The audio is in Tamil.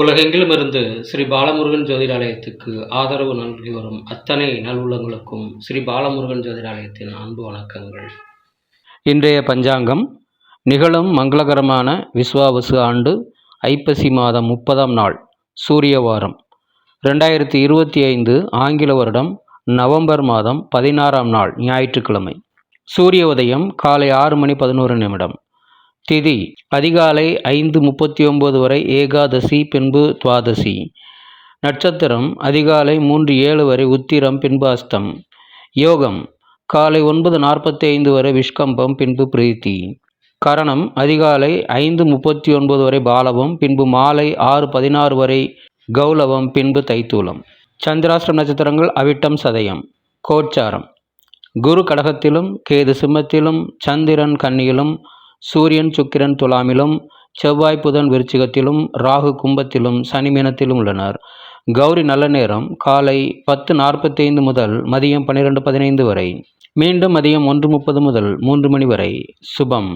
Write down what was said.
உலகெங்கிலும் இருந்து ஸ்ரீ பாலமுருகன் ஜோதிடாலயத்துக்கு ஆதரவு நல்கி வரும் அத்தனை நல்வுள்ளங்களுக்கும் ஸ்ரீ பாலமுருகன் ஜோதிடாலயத்தின் அன்பு வணக்கங்கள். இன்றைய பஞ்சாங்கம் நிகழும் மங்களகரமான விஸ்வாவசு ஆண்டு ஐப்பசி மாதம் முப்பதாம் நாள் சூரிய வாரம். ரெண்டாயிரத்தி இருபத்தி ஐந்து ஆங்கில வருடம் நவம்பர் மாதம் பதினாறாம் நாள் ஞாயிற்றுக்கிழமை. சூரிய உதயம் காலை ஆறு மணி பதினோரு நிமிடம். திதி அதிகாலை ஐந்து முப்பத்தி ஒம்பது வரை ஏகாதசி பின்பு துவாதசி. நட்சத்திரம் அதிகாலை மூன்று ஏழு வரை உத்திரம் பின்பு அஸ்தம். யோகம் காலை ஒன்பது நாற்பத்தி ஐந்து வரை விஷ்கம்பம் பின்பு பிரீத்தி. கரணம் அதிகாலை ஐந்து முப்பத்தி ஒன்பது வரை பாலவம் பின்பு மாலை ஆறு பதினாறு வரை கௌலவம் பின்பு தைத்தூலம். சந்திராஷ்டிரம் நட்சத்திரங்கள் அவிட்டம் சதயம். கோச்சாரம் குரு கடகத்திலும் கேது சிம்மத்திலும் சந்திரன் கன்னியிலும் சூரியன் சுக்கிரன் துலாமிலும் செவ்வாய் புதன் விருச்சிகத்திலும் ராகு கும்பத்திலும் சனி மீனத்திலும் உள்ளனர். கௌரி நல்ல நேரம். காலை பத்து நாற்பத்தைந்து முதல் மதியம் பன்னிரெண்டு பதினைந்து வரை. மீண்டும் மதியம் ஒன்று முப்பது முதல் மூன்று மணி வரை. சுபம்.